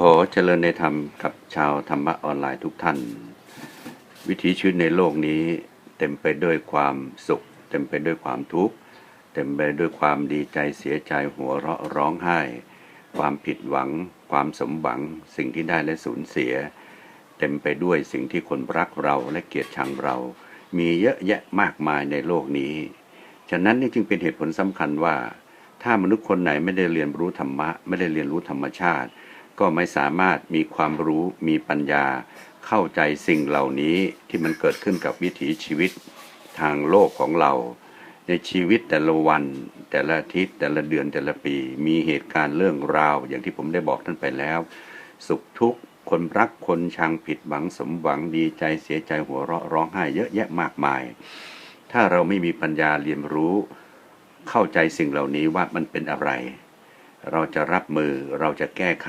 ขอเจริญในธรรมกับชาวธรรมะออนไลน์ทุกท่าน วิถีชีวิตในโลกนี้เต็มไปด้วยความสุข เต็มไปด้วยความทุกข์เต็มไปด้วยความดีใจเสียใจหัวเราะร้องไห้ ความผิดหวัง ความสมหวัง สิ่งที่ได้และสูญเสีย เต็มไปด้วยสิ่งที่คนรักเราและเกลียดชังเรา มีเยอะแยะมากมายในโลกนี้ ฉะนั้นนี่จึงเป็นเหตุผลสำคัญว่า ถ้ามนุษย์คนไหนไม่ได้เรียนรู้ธรรมะ ไม่ได้เรียนรู้ธรรมชาติ ก็ไม่สามารถมีความรู้มีปัญญา เข้าใจสิ่งเหล่านี้ที่มันเกิดขึ้นกับวิถีชีวิตทางโลกของเรา ในชีวิตแต่ละวัน แต่ละอาทิตย์ แต่ละเดือนแต่ละปี มีเหตุการณ์เรื่องราว อย่างที่ผมได้บอกท่านไปแล้ว สุขทุกข์คนรักคนชังผิดหวังสมหวังดีใจเสียใจหัวเราะร้องไห้เยอะแยะมากมาย ถ้าเราไม่มีปัญญาเรียนรู้ เข้าใจสิ่งเหล่านี้ว่ามันเป็นอะไร เราจะรับมือเราจะแก้ไข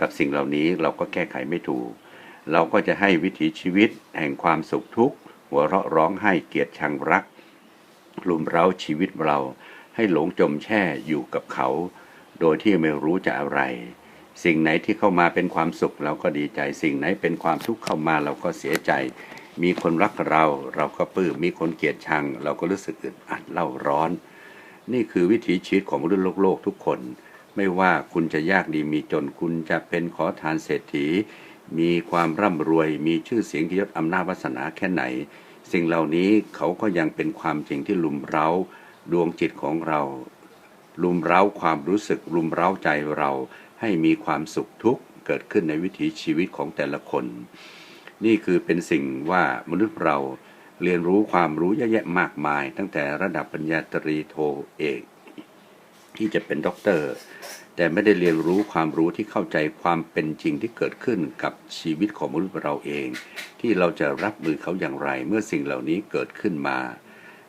กับสิ่งเหล่านี้เราก็แก้ไขไม่ถูก เราก็จะให้วิถีชีวิตแห่งความสุขทุกข์ หัวเราะร้องไห้เกียดชังรักลุมเร้าชีวิตเรา ให้หลงจมแช่อยู่กับเขา โดยที่ไม่รู้จะอะไร สิ่งไหนที่เข้ามาเป็นความสุขเราก็ดีใจ สิ่งไหนเป็นความทุกข์เข้ามาเราก็เสียใจ มีคนรักเราเราก็ปลื้มมีคนเกลียดชัง เราก็รู้สึกอึดอัดเล่าร้อน นี่คือวิถีชีวิตของมนุษย์โลกโลกทุกคน ไม่ว่าคุณจะยากดีมีจนคุณจะเป็นขอทานเศรษฐี มีความร่ำรวย มีชื่อเสียงยศอำนาจวาสนาแค่ไหน สิ่งเหล่านี้เขาก็ยังเป็นความจริงที่ลุมเร้า ดวงจิตของเรา ลุมเร้าความรู้สึก ลุมเร้าใจเราให้มีความสุขทุกข์เกิดขึ้นในวิถีชีวิตของแต่ละคน นี่คือเป็นสิ่งว่ามนุษย์เราเรียนรู้ความรู้เยอะแยะมากมาย ตั้งแต่ระดับปริญญาตรีโทเอก ที่จะเป็นด็อกเตอร์ แต่ไม่ได้เรียนรู้ความรู้ที่เข้าใจความเป็นจริงที่เกิดขึ้นกับชีวิตของมนุษย์เราเอง ที่เราจะรับมือเขาอย่างไร เมื่อสิ่งเหล่านี้เกิดขึ้นมา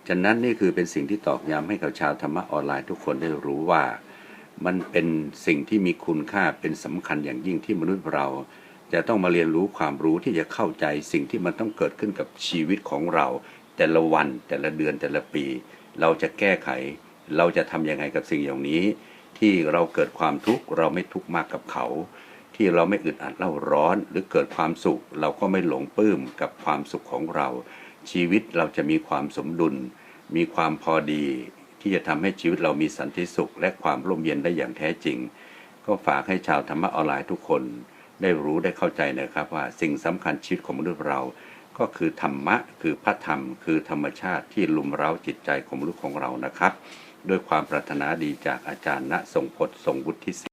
ฉะนั้นนี่คือเป็นสิ่งที่ตอกย้ำให้กับชาวธรรมะออนไลน์ทุกคนได้รู้ว่า มันเป็นสิ่งที่มีคุณค่าเป็นสำคัญอย่างยิ่งที่มนุษย์เราจะต้องมาเรียนรู้ความรู้ที่จะเข้าใจสิ่งที่มันต้องเกิดขึ้นกับชีวิตของเรา แต่ละวันแต่ละเดือนแต่ละปี เราจะแก้ไข เราจะทำยังไงกับสิ่งอย่างนี้ ที่เราเกิดความทุกข์เราไม่ทุกข์มากกับเขา ที่เราไม่อึดอัดเล่าร้อน หรือเกิดความสุข เราก็ไม่หลงปลื้มกับความสุขของเรา ชีวิตเราจะมีความสมดุล มีความพอดี ที่จะทำให้ชีวิตเรามีสันติสุข และความร่มเย็นได้อย่างแท้จริง ก็ฝากให้ชาวธรรมะออนไลน์ทุกคน ได้รู้ได้เข้าใจนะครับว่าสิ่งสำคัญชีวิตของมนุษย์เราก็คือธรรมะ คือพระธรรม คือธรรมชาติที่ลุมเร้าจิตใจของมนุษย์ของเรานะครับ ด้วยความปรารถนาดีจากอาจารย์ณทรงพจน์ทรงวุฒิศิ